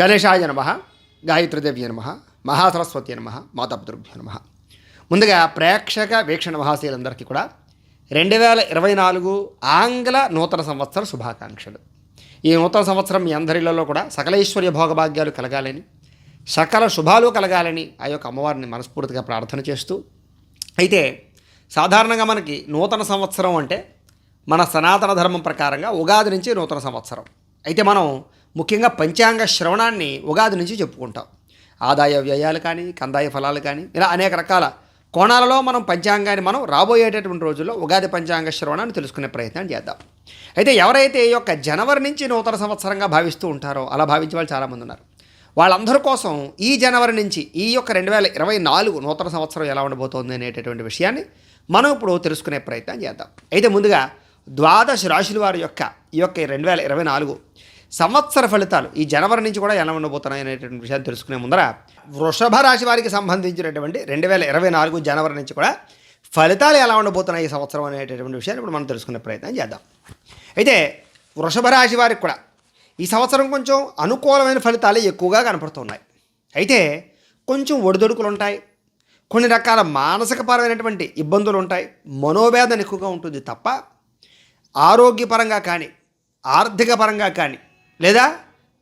గణేశాయ నమ గాయత్రిదేవ్య నమ మహాసరస్వతి నమ మాతాపితృభ్యో నమ. ముందుగా ప్రేక్షక వీక్షణ మహాశీలందరికీ కూడా రెండు వేల ఇరవై నాలుగు ఆంగ్ల నూతన సంవత్సర శుభాకాంక్షలు. ఈ నూతన సంవత్సరం మీ అందరిలో కూడా సకలైశ్వర్య భోగభాగ్యాలు కలగాలని సకల శుభాలు కలగాలని ఆ యొక్క అమ్మవారిని మనస్ఫూర్తిగా ప్రార్థన చేస్తూ అయితే సాధారణంగా మనకి నూతన సంవత్సరం అంటే మన సనాతన ధర్మం ప్రకారంగా ఉగాది నుంచి నూతన సంవత్సరం. అయితే మనం ముఖ్యంగా పంచాంగ శ్రవణాన్ని ఉగాది నుంచి చెప్పుకుంటాం. ఆదాయ వ్యయాలు కానీ కందాయ ఫలాలు కానీ ఇలా అనేక రకాల కోణాలలో మనం పంచాంగాన్ని మనం రాబోయేటటువంటి రోజుల్లో ఉగాది పంచాంగ శ్రవణాన్ని తెలుసుకునే ప్రయత్నం చేద్దాం. అయితే ఎవరైతే ఈ యొక్క జనవరి నుంచి నూతన సంవత్సరంగా భావిస్తూ ఉంటారో అలా భావించే వాళ్ళు చాలామంది ఉన్నారు. వాళ్ళందరి కోసం ఈ జనవరి నుంచి ఈ యొక్క రెండు వేల ఇరవై నాలుగు నూతన సంవత్సరం ఎలా ఉండబోతోంది అనేటటువంటి విషయాన్ని మనం ఇప్పుడు తెలుసుకునే ప్రయత్నం చేద్దాం. అయితే ముందుగా ద్వాదశ రాశుల వారి యొక్క ఈ యొక్క రెండు వేల ఇరవై నాలుగు సంవత్సర ఫలితాలు ఈ జనవరి నుంచి కూడా ఎలా ఉండబోతున్నాయి అనేటువంటి విషయాలు తెలుసుకునే ముందర వృషభ రాశి వారికి సంబంధించినటువంటి రెండు వేల ఇరవై నాలుగు జనవరి నుంచి కూడా ఫలితాలు ఎలా ఉండబోతున్నాయి ఈ సంవత్సరం అనేటటువంటి విషయాన్ని ఇప్పుడు మనం తెలుసుకునే ప్రయత్నం చేద్దాం. అయితే వృషభ రాశి వారికి కూడా ఈ సంవత్సరం కొంచెం అనుకూలమైన ఫలితాలే ఎక్కువగా కనపడుతున్నాయి. అయితే కొంచెం ఒడిదొడుకులు ఉంటాయి. కొన్ని రకాల మానసికపరమైనటువంటి ఇబ్బందులు ఉంటాయి. మనోవేదన ఎక్కువగా ఉంటుంది తప్ప ఆరోగ్యపరంగా కానీ ఆర్థిక పరంగా కానీ లేదా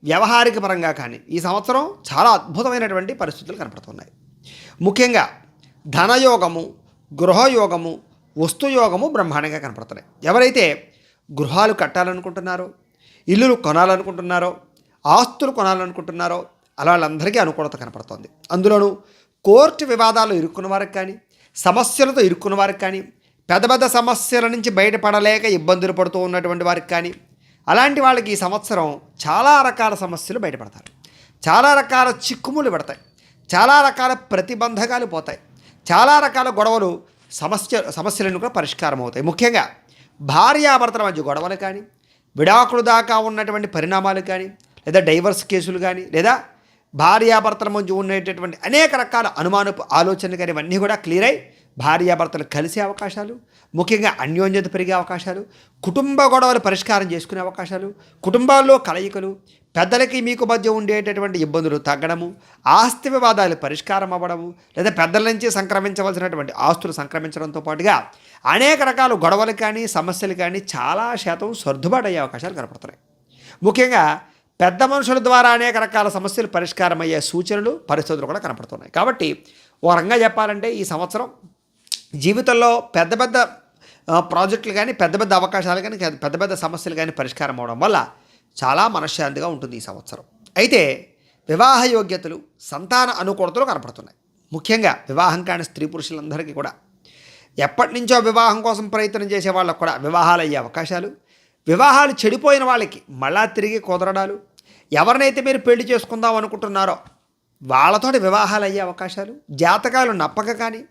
వ్యవహారిక పరంగా కానీ ఈ సంవత్సరం చాలా అద్భుతమైనటువంటి పరిస్థితులు కనపడుతున్నాయి. ముఖ్యంగా ధనయోగము గృహయోగము వస్తుయోగము బ్రహ్మాండంగా కనపడుతున్నాయి. ఎవరైతే గృహాలు కట్టాలనుకుంటున్నారో ఇల్లులు కొనాలనుకుంటున్నారో ఆస్తులు కొనాలనుకుంటున్నారో అలా వాళ్ళందరికీ అనుకూలత కనపడుతోంది. అందులోనూ కోర్టు వివాదాలు ఇరుక్కున్న వారికి కానీ సమస్యలతో ఇరుక్కున్న వారికి కానీ పెద్ద పెద్ద సమస్యల నుంచి బయటపడలేక ఇబ్బందులు పడుతూ ఉన్నటువంటి వారికి కానీ అలాంటి వాళ్ళకి ఈ సంవత్సరం చాలా రకాల సమస్యలు బయటపడతారు చాలా రకాల చిక్కుములు పడతాయి. చాలా రకాల ప్రతిబంధకాలు పోతాయి. చాలా రకాల గొడవలు సమస్య సమస్యలను కూడా పరిష్కారం అవుతాయి. ముఖ్యంగా భార్యాభర్తల మధ్య గొడవలు కానీ విడాకులు దాకా ఉన్నటువంటి పరిణామాలు కానీ లేదా డైవర్స్ కేసులు కానీ లేదా భార్యాభర్తల మధ్య ఉండేటటువంటి అనేక రకాల అనుమానపు ఆలోచనలు కానీ ఇవన్నీ కూడా క్లియర్ అయి భార్యాభర్తలు కలిసే అవకాశాలు ముఖ్యంగా అన్యోన్యత పెరిగే అవకాశాలు కుటుంబ గొడవలు పరిష్కారం చేసుకునే అవకాశాలు కుటుంబాల్లో కలయికలు పెద్దలకి మీకు మధ్య ఉండేటటువంటి ఇబ్బందులు తగ్గడము ఆస్తి వివాదాలు పరిష్కారం అవ్వడము లేదా పెద్దల నుంచి సంక్రమించవలసినటువంటి ఆస్తులు సంక్రమించడంతో పాటుగా అనేక రకాల గొడవలు కానీ సమస్యలు కానీ చాలా శాతం సర్దుబాటు అయ్యే అవకాశాలు కనపడుతున్నాయి. ముఖ్యంగా పెద్ద మనుషుల ద్వారా అనేక రకాల సమస్యలు పరిష్కారం అయ్యే సూచనలు పరిస్థితులు కూడా కనపడుతున్నాయి. కాబట్టి ఓ రంగా చెప్పాలంటే ఈ సంవత్సరం జీవితంలో పెద్ద పెద్ద ప్రాజెక్టులు కానీ పెద్ద పెద్ద అవకాశాలు కానీ పెద్ద పెద్ద సమస్యలు కానీ పరిష్కారం అవడం వల్ల చాలా మనశ్శాంతిగా ఉంటుంది ఈ సంవత్సరం. అయితే వివాహ యోగ్యతలు సంతాన అనుకూలతలు కనపడుతున్నాయి. ముఖ్యంగా వివాహం కాని స్త్రీ పురుషులందరికీ కూడా. ఎప్పటి నుంచో వివాహం కోసం ప్రయత్నం చేసే వాళ్ళకు కూడా వివాహాలు అయ్యే అవకాశాలు. వివాహాలు చెడిపోయిన వాళ్ళకి మళ్ళా తిరిగి కుదరడాలు. ఎవరినైతే మీరు పెళ్ళి చేసుకుందాం అనుకుంటున్నారో వాళ్ళతోటి వివాహాలు అయ్యే అవకాశాలు. జాతకాలు నప్పక కానీ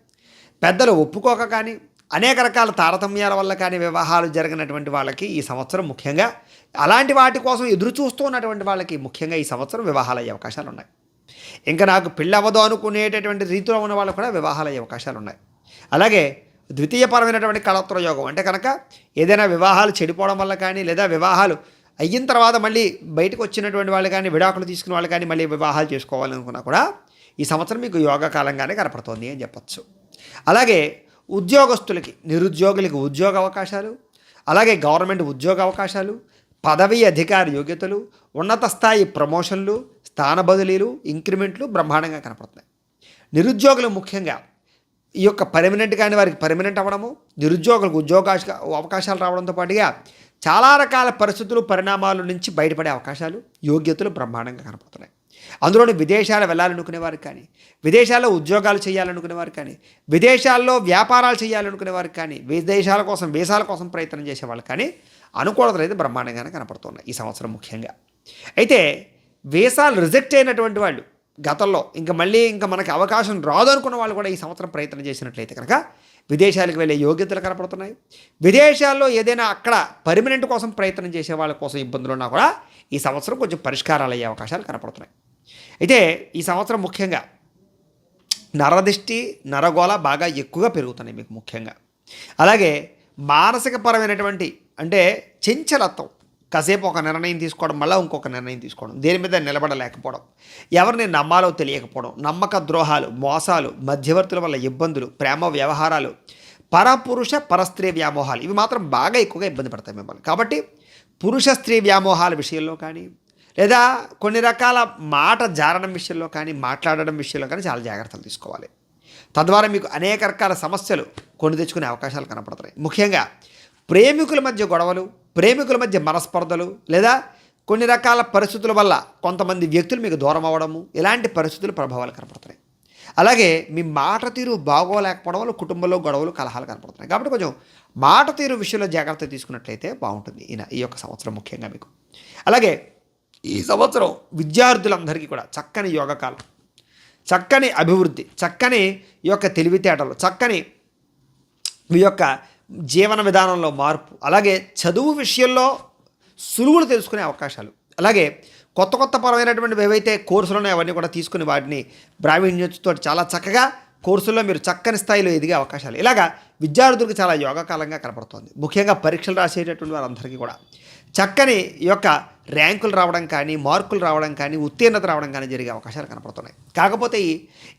పెద్దలు ఒప్పుకోక కానీ అనేక రకాల తారతమ్యాల వల్ల కానీ వివాహాలు జరిగినటువంటి వాళ్ళకి ఈ సంవత్సరం ముఖ్యంగా అలాంటి వాటి కోసం ఎదురు చూస్తూ ఉన్నటువంటి వాళ్ళకి ముఖ్యంగా ఈ సంవత్సరం వివాహాలు అయ్యే అవకాశాలు ఉన్నాయి. ఇంకా నాకు పెళ్ళి అవ్వదు అనుకునేటటువంటి రీతిలో ఉన్న వాళ్ళు కూడా వివాహాలు అయ్యే అవకాశాలు ఉన్నాయి. అలాగే ద్వితీయపరమైనటువంటి కళత్ర యోగం అంటే కనుక ఏదైనా వివాహాలు చెడిపోవడం వల్ల కానీ లేదా వివాహాలు అయిన తర్వాత మళ్ళీ బయటకు వచ్చినటువంటి వాళ్ళు కానీ విడాకులు తీసుకున్న వాళ్ళు కానీ మళ్ళీ వివాహాలు చేసుకోవాలనుకున్నా కూడా ఈ సంవత్సరం మీకు యోగ కాలంగానే కనపడుతోంది అని చెప్పచ్చు. అలాగే ఉద్యోగస్తులకి నిరుద్యోగులకి ఉద్యోగ అవకాశాలు అలాగే గవర్నమెంట్ ఉద్యోగ అవకాశాలు పదవి అధికార యోగ్యతలు ఉన్నత స్థాయి ప్రమోషన్లు స్థాన బదిలీలు ఇంక్రిమెంట్లు బ్రహ్మాండంగా కనపడుతున్నాయి. నిరుద్యోగులు ముఖ్యంగా ఈ యొక్క పర్మనెంట్ కాని వారికి పర్మనెంట్ అవ్వడము నిరుద్యోగులకు ఉద్యోగ అవకాశాలు రావడంతో పాటుగా చాలా రకాల పరిస్థితులు పరిణామాల నుంచి బయటపడే అవకాశాలు యోగ్యతలు బ్రహ్మాండంగా కనపడుతున్నాయి. అందులోని విదేశాలు వెళ్ళాలనుకునేవారు కానీ విదేశాల్లో ఉద్యోగాలు చేయాలనుకునేవారు కానీ విదేశాల్లో వ్యాపారాలు చేయాలనుకునేవారు కానీ విదేశాల కోసం వీసాల కోసం ప్రయత్నం చేసేవాళ్ళు కానీ అనుకూలతలు అయితే బ్రహ్మాండంగానే కనపడుతున్నాయి ఈ సంవత్సరం ముఖ్యంగా. అయితే వీసాలు రిజెక్ట్ అయినటువంటి వాళ్ళు గతంలో ఇంకా మళ్ళీ ఇంకా మనకి అవకాశం రాదు అనుకున్న వాళ్ళు కూడా ఈ సంవత్సరం ప్రయత్నం చేసినట్లయితే కనుక విదేశాలకు వెళ్ళే యోగ్యతలు కనపడుతున్నాయి. విదేశాల్లో ఏదైనా అక్కడ పర్మనెంట్ కోసం ప్రయత్నం చేసే వాళ్ళ కోసం ఇబ్బందులు ఉన్నా కూడా ఈ సంవత్సరం కొంచెం పరిష్కారాలు అయ్యే అవకాశాలు కనపడుతున్నాయి. అయితే ఈ సంవత్సరం ముఖ్యంగా నరదిష్టి నరగోళ బాగా ఎక్కువగా పెరుగుతున్నాయి మీకు ముఖ్యంగా. అలాగే మానసిక పరమైనటువంటి అంటే చెంచలత్వం కాసేపు ఒక నిర్ణయం తీసుకోవడం మళ్ళీ ఇంకొక నిర్ణయం తీసుకోవడం దేని మీద నిలబడలేకపోవడం ఎవరిని నమ్మాలో తెలియకపోవడం నమ్మక ద్రోహాలు మోసాలు మధ్యవర్తుల వల్ల ఇబ్బందులు ప్రేమ వ్యవహారాలు పరపురుష పరస్త్రీ వ్యామోహాలు ఇవి మాత్రం బాగా ఎక్కువగా ఇబ్బంది పడతాయి మిమ్మల్ని. కాబట్టి పురుష స్త్రీ వ్యామోహాల విషయంలో కానీ లేదా కొన్ని రకాల మాట జారడం విషయంలో కానీ మాట్లాడడం విషయంలో కానీ చాలా జాగ్రత్తలు తీసుకోవాలి. తద్వారా మీకు అనేక రకాల సమస్యలు కొని తెచ్చుకునే అవకాశాలు కనపడుతున్నాయి ముఖ్యంగా ప్రేమికుల మధ్య గొడవలు ప్రేమికుల మధ్య మనస్పర్ధలు లేదా కొన్ని రకాల పరిస్థితుల వల్ల కొంతమంది వ్యక్తులు మీకు దూరం అవ్వడము ఇలాంటి పరిస్థితులు ప్రభావాలు కనపడుతున్నాయి అలాగే మీ మాట తీరు బాగోలేకపోవడం వల్ల కుటుంబంలో గొడవలు కలహాలు కనపడుతున్నాయి కాబట్టి కొంచెం మాట తీరు విషయంలో జాగ్రత్త తీసుకున్నట్లయితే బాగుంటుంది ఈయన ఈ యొక్క సంవత్సరం ముఖ్యంగా మీకు. అలాగే ఈ సంవత్సరం విద్యార్థులందరికీ కూడా చక్కని యోగకాలం చక్కని అభివృద్ధి చక్కని ఈ యొక్క తెలివితేటలు చక్కని మీ యొక్క జీవన విధానంలో మార్పు అలాగే చదువు విషయంలో సులువులు తెలుసుకునే అవకాశాలు అలాగే కొత్త కొత్త పరమైనటువంటి ఏవైతే కోర్సులు ఉన్నాయో అవన్నీ కూడా తీసుకుని వాటిని ప్రావీణ్యతతో చాలా చక్కగా కోర్సుల్లో మీరు చక్కని స్థాయిలో ఎదిగే అవకాశాలు. ఇలాగా విద్యార్థులకు చాలా యోగకాలంగా కనపడుతోంది. ముఖ్యంగా పరీక్షలు రాసేటటువంటి వారందరికీ కూడా. చక్కని యొక్క ర్యాంకులు రావడం కానీ మార్కులు రావడం కానీ ఉత్తీర్ణత రావడం కానీ జరిగే అవకాశాలు కనపడుతున్నాయి. కాకపోతే ఈ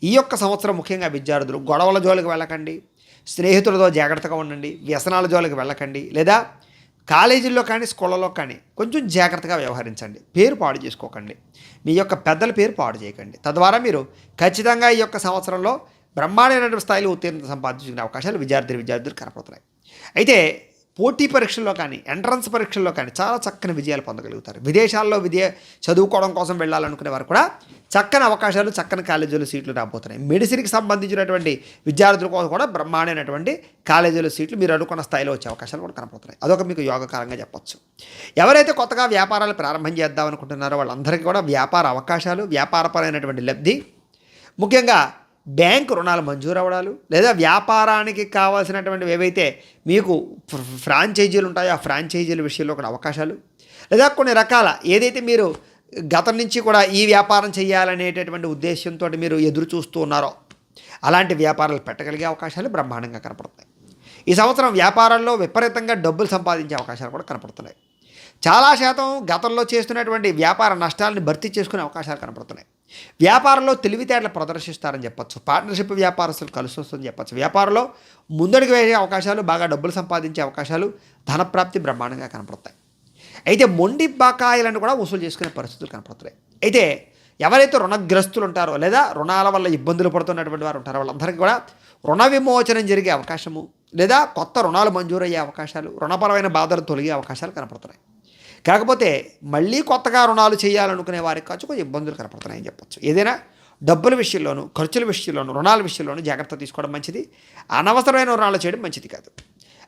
ఈ యొక్క సంవత్సరం ముఖ్యంగా విద్యార్థులు గొడవల జోలికి వెళ్ళకండి స్నేహితులతో జాగ్రత్తగా ఉండండి వ్యసనాల జోలికి వెళ్ళకండి లేదా కాలేజీల్లో కానీ స్కూళ్ళలో కానీ కొంచెం జాగ్రత్తగా వ్యవహరించండి పేరు పాడు చేసుకోకండి మీ యొక్క పెద్దల పేరు పాడు చేయకండి. తద్వారా మీరు ఖచ్చితంగా ఈ యొక్క సంవత్సరంలో బ్రహ్మాండమైనటువంటి స్థాయిలో ఉత్తీర్ణత సంపాదించుకునే అవకాశాలు విద్యార్థి విద్యార్థులు కనపడుతున్నాయి. అయితే పోటీ పరీక్షల్లో కానీ ఎంట్రన్స్ పరీక్షల్లో కానీ చాలా చక్కని విజయాలు పొందగలుగుతారు. విదేశాల్లో విద్య చదువుకోవడం కోసం వెళ్ళాలనుకునే వారు కూడా చక్కని అవకాశాలు చక్కని కాలేజీలో సీట్లు రాబోతున్నాయి. మెడిసిన్కి సంబంధించినటువంటి విద్యార్థుల కోసం కూడా బ్రహ్మాండమైనటువంటి కాలేజీలో సీట్లు మీరు అనుకున్న స్థాయిలో వచ్చే అవకాశాలు కూడా కనపడుతున్నాయి. అదొక మీకు యోగకారంగా చెప్పొచ్చు. ఎవరైతే కొత్తగా వ్యాపారాలు ప్రారంభం చేద్దాం అనుకుంటున్నారో వాళ్ళందరికీ కూడా వ్యాపార అవకాశాలు వ్యాపారపరమైనటువంటి లబ్ధి. ముఖ్యంగా బ్యాంకు రుణాలు మంజూరు అవ్వడాలు లేదా వ్యాపారానికి కావాల్సినటువంటి ఏవైతే మీకు ఫ్రాంచైజీలు ఉంటాయో ఆ ఫ్రాంచైజీల విషయంలో కూడా అవకాశాలు లేదా కొన్ని రకాల ఏదైతే మీరు గతం నుంచి కూడా ఈ వ్యాపారం చేయాలనేటటువంటి ఉద్దేశంతో మీరు ఎదురు చూస్తూ ఉన్నారో అలాంటి వ్యాపారాలు పెట్టగలిగే అవకాశాలు బ్రహ్మాండంగా కనపడతాయి ఈ సంవత్సరం వ్యాపారాల్లో విపరీతంగా డబ్బులు సంపాదించే అవకాశాలు కూడా కనపడుతున్నాయి. చాలా శాతం గతంలో చేస్తున్నటువంటి వ్యాపార నష్టాలను భర్తీ చేసుకునే అవకాశాలు కనపడుతున్నాయి. వ్యాపారంలో తెలివితేటలు ప్రదర్శిస్తారని చెప్పొచ్చు. పార్ట్నర్షిప్ వ్యాపారస్తులు కలిసి వస్తుందని చెప్పచ్చు. వ్యాపారంలో ముందడుగు వేసే అవకాశాలు బాగా డబ్బులు సంపాదించే అవకాశాలు ధనప్రాప్తి బ్రహ్మాండంగా కనపడతాయి. అయితే మొండి బకాయిలను కూడా వసూలు చేసుకునే పరిస్థితులు కనపడుతున్నాయి. అయితే ఎవరైతే రుణగ్రస్తులు ఉంటారో లేదా రుణాల వల్ల ఇబ్బందులు పడుతున్నటువంటి వారు ఉంటారో వాళ్ళందరికీ కూడా రుణ విమోచనం జరిగే అవకాశము లేదా కొత్త రుణాలు మంజూరయ్యే అవకాశాలు రుణపరమైన బాధలు తొలగే అవకాశాలు కనపడుతున్నాయి. కాకపోతే మళ్ళీ కొత్తగా రుణాలు చేయాలనుకునే వారికి ఖర్చు కొంచెం ఇబ్బందులు కనపడుతున్నాయని చెప్పొచ్చు. ఏదైనా డబ్బుల విషయంలోనూ ఖర్చుల విషయంలోనూ రుణాల విషయంలోనూ జాగ్రత్త తీసుకోవడం మంచిది. అనవసరమైన రుణాలు చేయడం మంచిది కాదు.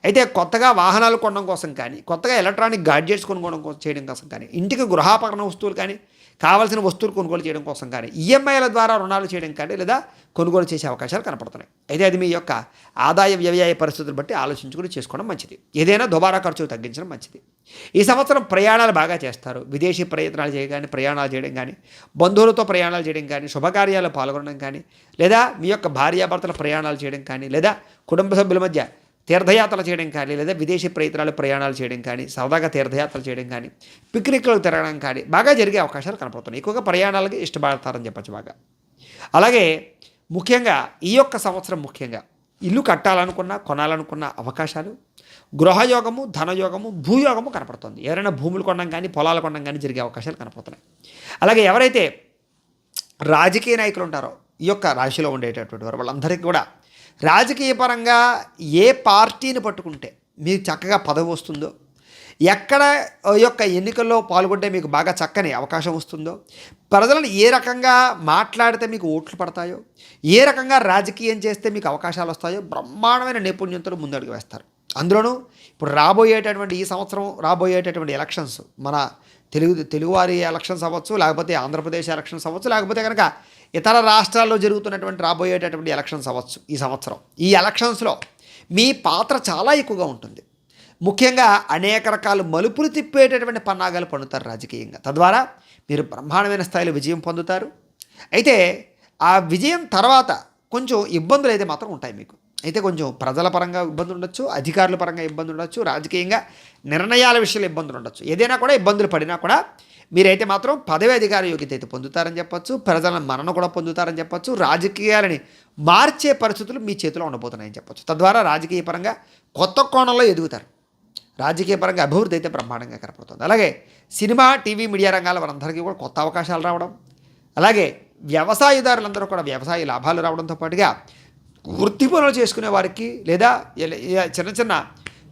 అయితే కొత్తగా వాహనాలు కొనడం కోసం కానీ కొత్తగా ఎలక్ట్రానిక్ గాడ్జెట్స్ కొనుక్కోవడం కోసం చేయడం కోసం కానీ ఇంటికి గృహాపకరణ వస్తువులు కానీ కావాల్సిన వస్తువులు కొనుగోలు చేయడం కోసం కానీ ఈఎంఐల ద్వారా రుణాలు చేయడం కానీ లేదా కొనుగోలు చేసే అవకాశాలు కనపడుతున్నాయి. అయితే అది మీ యొక్క ఆదాయ వ్యవయాయ పరిస్థితులు బట్టి ఆలోచించుకుని చేసుకోవడం మంచిది. ఏదైనా దుబారా ఖర్చు తగ్గించడం మంచిది. ఈ సంవత్సరం ప్రయాణాలు బాగా చేస్తారు. విదేశీ ప్రయత్నాలు చేయడం కానీ ప్రయాణాలు చేయడం కానీ బంధువులతో ప్రయాణాలు చేయడం కానీ శుభకార్యాలు పాల్గొనడం కానీ లేదా మీ యొక్క భార్యాభర్తల ప్రయాణాలు చేయడం కానీ లేదా కుటుంబ సభ్యుల మధ్య తీర్థయాత్రలు చేయడం కానీ లేదా విదేశీ ప్రయత్నాలు ప్రయాణాలు చేయడం కానీ సరదాగా తీర్థయాత్రలు చేయడం కానీ పిక్నిక్లు తిరగడం కానీ బాగా జరిగే అవకాశాలు కనపడుతున్నాయి. ఎక్కువగా ప్రయాణాలకి ఇష్టపడతారని చెప్పచ్చు బాగా. అలాగే ముఖ్యంగా ఈ యొక్క సంవత్సరం ముఖ్యంగా ఇల్లు కట్టాలనుకున్న కొనాలనుకున్న అవకాశాలు గృహయోగము ధనయోగము భూయోగము కనపడుతుంది. ఎవరైనా భూములు కొనడం కానీ పొలాలు కొనడం కానీ జరిగే అవకాశాలు కనపడుతున్నాయి. అలాగే ఎవరైతే రాజకీయ నాయకులు ఉంటారో ఈ యొక్క రాశిలో ఉండేటటువంటి వారు వాళ్ళందరికీ కూడా రాజకీయ పరంగా ఏ పార్టీని పట్టుకుంటే మీకు చక్కగా పదవి వస్తుందో ఎక్కడ యొక్క ఎన్నికల్లో పాల్గొంటే మీకు బాగా చక్కని అవకాశం వస్తుందో ప్రజలను ఏ రకంగా మాట్లాడితే మీకు ఓట్లు పడతాయో ఏ రకంగా రాజకీయం చేస్తే మీకు అవకాశాలు వస్తాయో బ్రహ్మాండమైన నైపుణ్యంతో ముందడుగు వేస్తారు. అందులోనూ ఇప్పుడు రాబోయేటటువంటి ఈ సంవత్సరం రాబోయేటటువంటి ఎలక్షన్స్ మన తెలుగు తెలుగువారి ఎలక్షన్స్ అవ్వచ్చు లేకపోతే ఆంధ్రప్రదేశ్ ఎలక్షన్స్ అవ్వచ్చు లేకపోతే కనుక ఇతర రాష్ట్రాల్లో జరుగుతున్నటువంటి రాబోయేటటువంటి ఎలక్షన్స్ అవ్వచ్చు ఈ సంవత్సరం. ఈ ఎలక్షన్స్లో మీ పాత్ర చాలా ఎక్కువగా ఉంటుంది. ముఖ్యంగా అనేక రకాల మలుపులు తిప్పేటటువంటి పన్నాగాలు పండుతారు రాజకీయంగా. తద్వారా మీరు బ్రహ్మాండమైన స్థాయిలో విజయం పొందుతారు. అయితే ఆ విజయం తర్వాత కొంచెం ఇబ్బందులు అయితే మాత్రం ఉంటాయి మీకు. అయితే కొంచెం ప్రజల పరంగా ఇబ్బంది ఉండొచ్చు అధికారుల పరంగా ఇబ్బంది ఉండొచ్చు రాజకీయంగా నిర్ణయాల విషయంలో ఇబ్బందులు ఉండొచ్చు. ఏదైనా కూడా ఇబ్బందులు పడినా కూడా మీరైతే మాత్రం పదవి అధికార యోగ్యత అయితే పొందుతారని చెప్పొచ్చు ప్రజల మరణ కూడా పొందుతారని చెప్పొచ్చు రాజకీయాలని మార్చే పరిస్థితులు మీ చేతిలో ఉండబోతున్నాయని చెప్పొచ్చు. తద్వారా రాజకీయ పరంగా కొత్త కోణంలో ఎదుగుతారు. రాజకీయ పరంగా అభివృద్ధి అయితే బ్రహ్మాండంగా కనపడుతుంది. అలాగే సినిమా టీవీ మీడియా రంగాల వారందరికీ కూడా కొత్త అవకాశాలు రావడం అలాగే వ్యవసాయదారులందరూ కూడా వ్యవసాయ లాభాలు రావడంతో పాటుగా వృత్తి పనులు చేసుకునే వారికి లేదా చిన్న చిన్న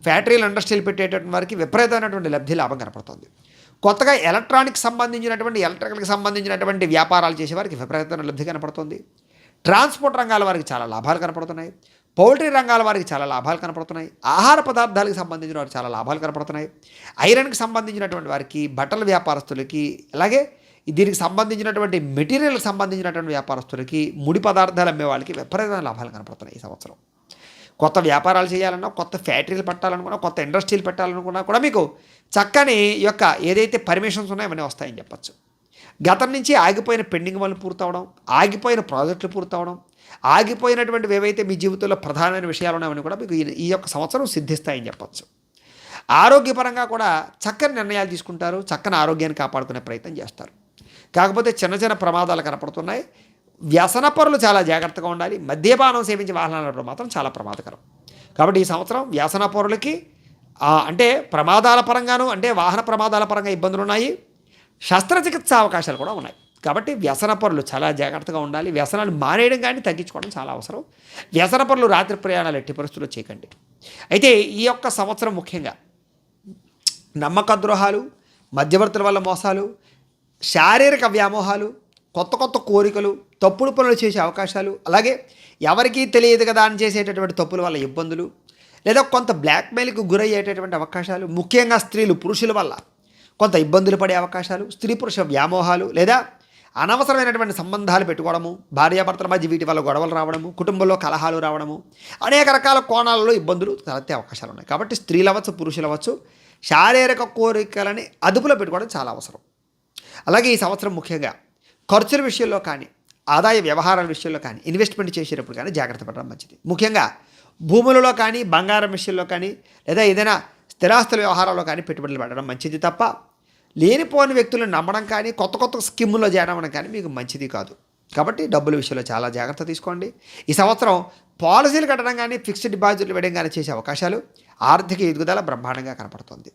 ఫ్యాక్టరీలు ఇండస్ట్రీలు పెట్టేటటువంటి వారికి విపరీతమైనటువంటి లబ్ధి లాభం కనపడుతుంది. కొత్తగా ఎలక్ట్రానిక్ సంబంధించినటువంటి ఎలక్ట్రికల్కి సంబంధించినటువంటి వ్యాపారాలు చేసేవారికి విపరీతమైన లబ్ధి కనపడుతుంది. ట్రాన్స్పోర్ట్ రంగాల వారికి చాలా లాభాలు కనపడుతున్నాయి. పౌల్ట్రీ రంగాల వారికి చాలా లాభాలు కనపడుతున్నాయి. ఆహార పదార్థాలకు సంబంధించిన వారికి చాలా లాభాలు కనపడుతున్నాయి. ఐరన్కి సంబంధించినటువంటి వారికి బట్టల వ్యాపారస్తులకి అలాగే దీనికి సంబంధించినటువంటి మెటీరియల్కి సంబంధించినటువంటి వ్యాపారస్తులకి ముడి పదార్థాలు అమ్మే వాళ్ళకి విపరీతమైన లాభాలు కనపడుతున్నాయి ఈ సంవత్సరం. కొత్త వ్యాపారాలు చేయాలన్నా కొత్త ఫ్యాక్టరీలు పెట్టాలనుకున్నా కొత్త ఇండస్ట్రీలు పెట్టాలనుకున్నా కూడా మీకు చక్కని యొక్క ఏదైతే పర్మిషన్స్ ఉన్నాయో అవన్నీ వస్తాయని చెప్పచ్చు. గతం నుంచి ఆగిపోయిన పెండింగ్ పనులు పూర్తవడం ఆగిపోయిన ప్రాజెక్టులు పూర్తవడం ఆగిపోయినటువంటివి ఏవైతే మీ జీవితంలో ప్రధానమైన విషయాలు ఉన్నాయని కూడా మీకు ఈ- ఈ యొక్క సంవత్సరం సిద్ధిస్తాయని చెప్పచ్చు. ఆరోగ్యపరంగా కూడా చక్కని నిర్ణయాలు తీసుకుంటారు చక్కని ఆరోగ్యాన్ని కాపాడుకునే ప్రయత్నం చేస్తారు. కాకపోతే చిన్న చిన్న ప్రమాదాలు కనపడుతున్నాయి. వ్యసన పరులు చాలా జాగ్రత్తగా ఉండాలి. మద్యపానం సేవించి వాహనాలు నడపడం మాత్రం చాలా ప్రమాదకరం. కాబట్టి ఈ సంవత్సరం వ్యసన పరులకి అంటే ప్రమాదాల పరంగాను అంటే వాహన ప్రమాదాల పరంగా ఇబ్బందులు ఉన్నాయి శస్త్రచికిత్స అవకాశాలు కూడా ఉన్నాయి. కాబట్టి వ్యసన పరులు చాలా జాగ్రత్తగా ఉండాలి. వ్యసనాలు మానేయడం కానీ తగ్గించుకోవడం చాలా అవసరం. వ్యసన పరులు రాత్రి ప్రయాణాలు ఎట్టి పరిస్థితుల్లో చేయకండి. అయితే ఈ యొక్క సంవత్సరం ముఖ్యంగా నమ్మక ద్రోహాలు మధ్యవర్తుల వల్ల మోసాలు శారీరక వ్యామోహాలు కొత్త కొత్త కోరికలు తప్పుడు పనులు చేసే అవకాశాలు అలాగే ఎవరికీ తెలియదు కదా అని చేసేటటువంటి తప్పుల వల్ల ఇబ్బందులు లేదా కొంత బ్లాక్మెయిల్కి గురయ్యేటటువంటి అవకాశాలు ముఖ్యంగా స్త్రీలు పురుషుల వల్ల కొంత ఇబ్బందులు పడే అవకాశాలు స్త్రీ పురుష వ్యామోహాలు లేదా అనవసరమైనటువంటి సంబంధాలు పెట్టుకోవడము భార్యాభర్తల మధ్య వీటి వల్ల గొడవలు రావడము కుటుంబంలో కలహాలు రావడము అనేక రకాల కోణాలలో ఇబ్బందులు తలెత్తే అవకాశాలు ఉన్నాయి. కాబట్టి స్త్రీలు అవ్వచ్చు పురుషులు అవ్వచ్చు శారీరక కోరికలని అదుపులో పెట్టుకోవడం చాలా అవసరం. అలాగే ఈ సంవత్సరం ముఖ్యంగా ఖర్చుల విషయంలో కానీ ఆదాయ వ్యవహారాల విషయంలో కానీ ఇన్వెస్ట్మెంట్ చేసేటప్పుడు కానీ జాగ్రత్త పడడం మంచిది. ముఖ్యంగా భూములలో కానీ బంగారం విషయంలో కానీ లేదా ఏదైనా స్థిరాస్తుల వ్యవహారాల్లో కానీ పెట్టుబడులు పెట్టడం మంచిది తప్ప లేనిపోని వ్యక్తులను నమ్మడం కానీ కొత్త కొత్త స్కీముల్లో చేరడం కానీ మీకు మంచిది కాదు. కాబట్టి డబ్బుల విషయంలో చాలా జాగ్రత్త తీసుకోండి. ఈ సంవత్సరం పాలసీలు కట్టడం కానీ ఫిక్స్డ్ డిపాజిట్లు వేయడం కానీ చేసే అవకాశాలు ఆర్థిక ఎదుగుదల బ్రహ్మాండంగా కనపడుతుంది.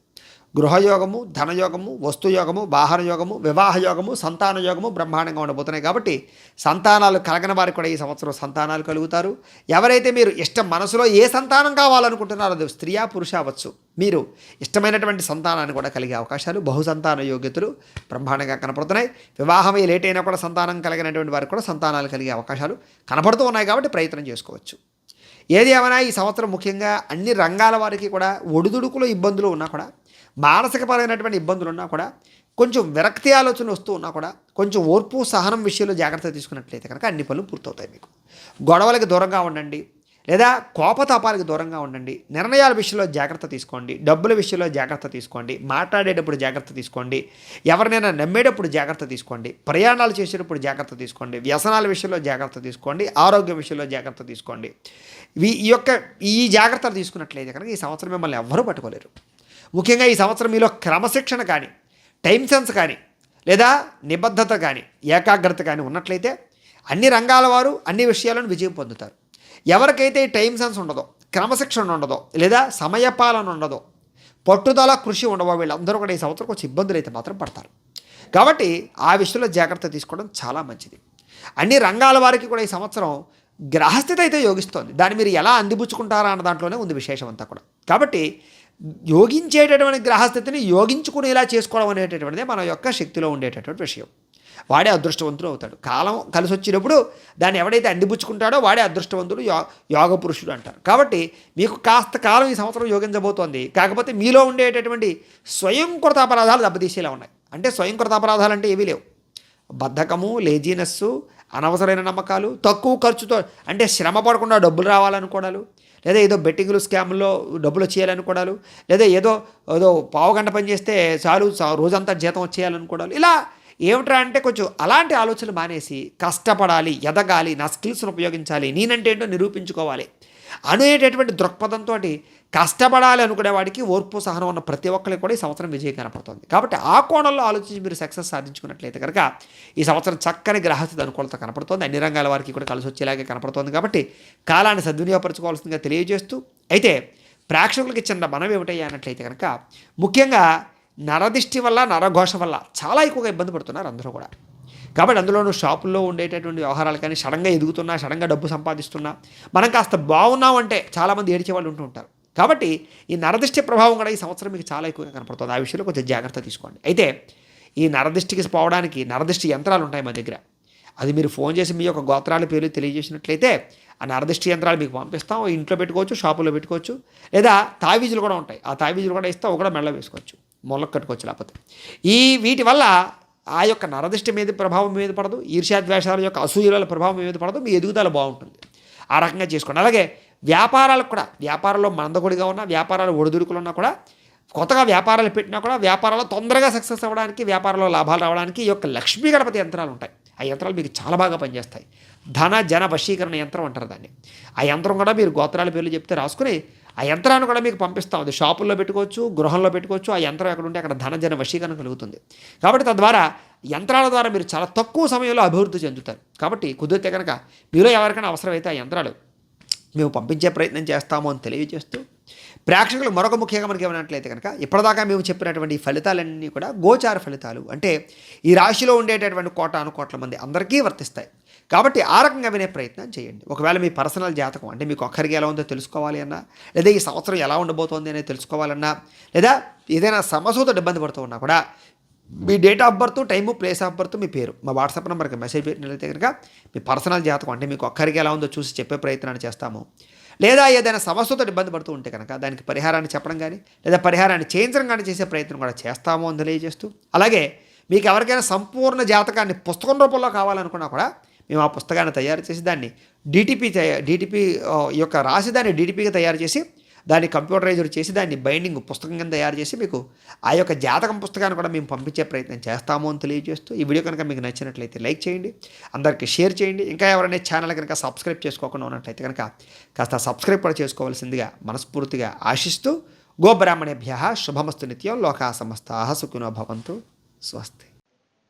గృహయోగము ధనయోగము వస్తుయోగము వాహన యోగము వివాహ యోగము సంతాన యోగము బ్రహ్మాండంగా ఉండబోతున్నాయి కాబట్టి సంతానాలు కలగని వారికి కూడా ఈ సంవత్సరం సంతానాలు కలుగుతారు. ఎవరైతే మీరు ఇష్టం మనసులో ఏ సంతానం కావాలనుకుంటున్నారో అది స్త్రీయా పురుష అవ్వచ్చు. మీరు ఇష్టమైనటువంటి సంతానాన్ని కూడా కలిగే అవకాశాలు బహు సంతాన యోగ్యతలు బ్రహ్మాండంగా కనపడుతున్నాయి. వివాహం లేట్ అయినా కూడా సంతానం కలిగినటువంటి వారికి కూడా సంతానాలు కలిగే అవకాశాలు కనపడుతూ ఉన్నాయి కాబట్టి ప్రయత్నం చేసుకోవచ్చు. ఏది ఏమైనా ఈ సంవత్సరం ముఖ్యంగా అన్ని రంగాల వారికి కూడా ఒడిదుడుకులో ఇబ్బందులు ఉన్నా కూడా మానసికపరమైనటువంటి ఇబ్బందులు ఉన్నా కూడా కొంచెం విరక్తి ఆలోచన వస్తూ ఉన్నా కూడా కొంచెం ఓర్పు సహనం విషయంలో జాగ్రత్త తీసుకున్నట్లయితే కనుక అన్ని పనులు పూర్తవుతాయి మీకు. గొడవలకు దూరంగా ఉండండి లేదా కోపతాపాలకు దూరంగా ఉండండి నిర్ణయాల విషయంలో జాగ్రత్త తీసుకోండి డబ్బుల విషయంలో జాగ్రత్త తీసుకోండి మాట్లాడేటప్పుడు జాగ్రత్త తీసుకోండి ఎవరినైనా నమ్మేటప్పుడు జాగ్రత్త తీసుకోండి ప్రయాణాలు చేసేటప్పుడు జాగ్రత్త తీసుకోండి వ్యసనాల విషయంలో జాగ్రత్త తీసుకోండి ఆరోగ్య విషయంలో జాగ్రత్త తీసుకోండి. ఈ ఈ యొక్క ఈ జాగ్రత్తలు తీసుకున్నట్లయితే కనుక ఈ సంవత్సరం మిమ్మల్ని ఎవ్వరూ పట్టుకోలేరు. ముఖ్యంగా ఈ సంవత్సరం మీలో క్రమశిక్షణ కానీ టైం సెన్స్ కానీ లేదా నిబద్ధత కానీ ఏకాగ్రత కానీ ఉన్నట్లయితే అన్ని రంగాల వారు అన్ని విషయాలను విజయం పొందుతారు. ఎవరికైతే టైం సెన్స్ ఉండదో క్రమశిక్షణ ఉండదో లేదా సమయపాలన ఉండదో పట్టుదల కృషి ఉండవో వీళ్ళందరూ కూడా ఈ సంవత్సరం కొంచెం ఇబ్బందులు అయితే మాత్రం పడతారు. కాబట్టి ఆ విషయంలో జాగ్రత్త తీసుకోవడం చాలా మంచిది. అన్ని రంగాల వారికి కూడా ఈ సంవత్సరం గ్రహస్థితి అయితే యోగిస్తోంది. దాన్ని మీరు ఎలా అందిపుచ్చుకుంటారా అన్న దాంట్లోనే ఉంది విశేషం అంతా కూడా. కాబట్టి యోగించేటటువంటి గ్రహస్థితిని యోగించుకునేలా చేసుకోవడం అనేటటువంటిదే మన యొక్క శక్తిలో ఉండేటటువంటి విషయం. వాడే అదృష్టవంతుడు అవుతాడు. కాలం కలిసి వచ్చినప్పుడు దాన్ని ఎవడైతే అందిపుచ్చుకుంటాడో వాడే అదృష్టవంతుడు యో యోగ పురుషుడు అంటారు. కాబట్టి మీకు కాస్త కాలం ఈ సంవత్సరం యోగించబోతోంది. కాకపోతే మీలో ఉండేటటువంటి స్వయంకృత అపరాధాలు దెబ్బతీసేలా ఉన్నాయి. అంటే స్వయంకృత అపరాధాలు అంటే ఏవీ లేవు. బద్ధకము లేజీనెస్సు అనవసరమైన నమ్మకాలు తక్కువ ఖర్చుతో అంటే శ్రమ పడకుండా డబ్బులు రావాలనుకోవడాలు లేదా ఏదో బెట్టింగ్లు స్కామ్లో డబ్బులు వచ్చేయాలనుకోవడాలు లేదా ఏదో ఏదో పావుగంట పని చేస్తే చాలు రోజంతా జీతం వచ్చేయాలనుకోవడాలు. ఇలా ఏమిట్రా అంటే కొంచెం అలాంటి ఆలోచనలు మానేసి కష్టపడాలి ఎదగాలి నా స్కిల్స్ను ఉపయోగించాలి నేనంటే ఏంటో నిరూపించుకోవాలి. అనేటటువంటి దృక్పథంతో కష్టపడాలి అనుకునే వాడికి ఓర్పు సహనం ఉన్న ప్రతి ఒక్కరికి కూడా ఈ సంవత్సరం విజయం కనపడుతుంది. కాబట్టి ఆ కోణంలో ఆలోచించి మీరు సక్సెస్ సాధించుకున్నట్లయితే కనుక ఈ సంవత్సరం చక్కని గ్రహస్థితి అనుకూలత కనపడుతుంది. అన్ని రంగాల వారికి కూడా కలిసి వచ్చేలాగే కనపడుతుంది. కాబట్టి కాలాన్ని సద్వినియోగపరచుకోవాల్సిందిగా తెలియజేస్తూ అయితే ప్రేక్షకులకి చిన్న మనం ఏమిటయ్యా అన్నట్లయితే కనుక ముఖ్యంగా నరదిష్టి వల్ల నరఘోష వల్ల చాలా ఎక్కువగా ఇబ్బంది పడుతున్నారు అందరూ కూడా. కాబట్టి అందులోనూ షాపుల్లో ఉండేటటువంటి వ్యవహారాలు కానీ సడన్గా ఎదుగుతున్నా సడన్గా డబ్బు సంపాదిస్తున్నా మనం కాస్త బాగున్నామంటే చాలామంది ఏడిచే వాళ్ళు ఉంటూ ఉంటారు. కాబట్టి ఈ నరదృష్టి ప్రభావం కూడా ఈ సంవత్సరం మీకు చాలా ఎక్కువగా కనపడుతుంది. ఆ విషయంలో కొంచెం జాగ్రత్త తీసుకోండి. అయితే ఈ నరదిష్టికి పోవడానికి నరదిష్టి యంత్రాలు ఉంటాయి మా దగ్గర. అది మీరు ఫోన్ చేసి మీ యొక్క గోత్రాల పేర్లు తెలియజేసినట్లయితే ఆ నరదిష్టి యంత్రాలు మీకు పంపిస్తాం. ఇంట్లో పెట్టుకోవచ్చు షాపులో పెట్టుకోవచ్చు. లేదా తావీజులు కూడా ఉంటాయి. ఆ తావీజులు కూడా ఇస్తాం. ఒక కూడా మెళ్ళ వేసుకోవచ్చు. మొలక కట్టుకోవచ్చు లేకపోతే. ఈ వీటి వల్ల ఆ యొక్క నరదిష్టి మీద ప్రభావం మీద పడదు ఈర్ష్యాద్వేషాల యొక్క అసూయల ప్రభావం మీద పడదు మీ ఎదుగుదల బాగుంటుంది. ఆ రకంగా చేసుకోండి. అలాగే వ్యాపారాలకు కూడా వ్యాపారంలో మందకొడిగా ఉన్న వ్యాపారాలు ఒడిదుడుకులు ఉన్నా కూడా కొత్తగా వ్యాపారాలు పెట్టినా కూడా వ్యాపారాల్లో తొందరగా సక్సెస్ అవ్వడానికి వ్యాపారంలో లాభాలు రావడానికి ఈ యొక్క లక్ష్మీ గణపతి యంత్రాలు ఉంటాయి. ఆ యంత్రాలు మీకు చాలా బాగా పనిచేస్తాయి. ధన జన వశీకరణ యంత్రం అంటారు దాన్ని. ఆ యంత్రం కూడా మీరు గోత్రాల పేర్లు చెప్తే రాసుకుని ఆ యంత్రాన్ని కూడా మీకు పంపిస్తాం. అది షాపుల్లో పెట్టుకోవచ్చు గృహంలో పెట్టుకోవచ్చు ఆ యంత్రం ఎక్కడ ఉంటే అక్కడ ధనజన వశీకరణ కలుగుతుంది. కాబట్టి తద్వారా యంత్రాల ద్వారా మీరు చాలా తక్కువ సమయంలో అభివృద్ధి చెందుతారు. కాబట్టి కుదిరితే కనుక మీలో ఎవరికైనా అవసరమైతే ఆ యంత్రాలు మేము పంపించే ప్రయత్నం చేస్తాము అని తెలియజేస్తూ ప్రేక్షకులు మరొక ముఖ్యంగా మనకి ఏమన్నట్లయితే కనుక ఇప్పటిదాకా మేము చెప్పినటువంటి ఫలితాలన్నీ కూడా గోచార ఫలితాలు. అంటే ఈ రాశిలో ఉండేటటువంటి కోటాను కోట్ల మంది అందరికీ వర్తిస్తాయి. కాబట్టి ఆ రకంగా వినే ప్రయత్నం చేయండి. ఒకవేళ మీ పర్సనల్ జాతకం అంటే మీకు ఒక్కరికి ఎలా ఉందో తెలుసుకోవాలి అన్నా లేదా ఈ సంవత్సరం ఎలా ఉండబోతోంది అనేది తెలుసుకోవాలన్నా లేదా ఏదైనా సమస్యతో ఇబ్బంది పడుతూ ఉన్నా కూడా మీ date of birth time place of birth మీ పేరు మా వాట్సాప్ నెంబర్కి మెసేజ్ పెట్టినట్లయితే కనుక మీ పర్సనల్ జాతకం అంటే మీకు ఒక్కరికి ఎలా ఉందో చూసి చెప్పే ప్రయత్నాన్ని చేస్తాము. లేదా ఏదైనా సమస్యతో ఇబ్బంది పడుతూ ఉంటే కనుక దానికి పరిహారాన్ని చెప్పడం కానీ లేదా పరిహారాన్ని చేయించడం కానీ చేసే ప్రయత్నం కూడా చేస్తాము అని తెలియజేస్తూ అలాగే మీకు ఎవరికైనా సంపూర్ణ జాతకాన్ని పుస్తకం రూపంలో కావాలనుకున్నా కూడా మేము ఆ పుస్తకాన్ని తయారు చేసి దాన్ని డిటిపి డిటిపి యొక్క రాసి దాన్ని డిటిపిగా తయారు చేసి దాన్ని కంప్యూటరైజ్డ్ చేసి దాన్ని బైండింగ్ పుస్తకం కింద తయారు చేసి మీకు ఆ యొక్క జాతకం పుస్తకాన్ని కూడా మేము పంపించే ప్రయత్నం చేస్తాము అని తెలియజేస్తూ ఈ వీడియో కనుక మీకు నచ్చినట్లయితే లైక్ చేయండి అందరికీ షేర్ చేయండి. ఇంకా ఎవరైనా ఛానల్ కనుక సబ్స్క్రైబ్ చేసుకోకుండా ఉన్నట్లయితే కనుక కాస్త సబ్స్క్రైబ్ కూడా చేసుకోవాల్సిందిగా మనస్ఫూర్తిగా ఆశిస్తూ గోబ్రాహ్మణేభ్య శుభమస్తు నిత్యం లోకా సమస్త సుఖినో భవంతు. స్వస్తి.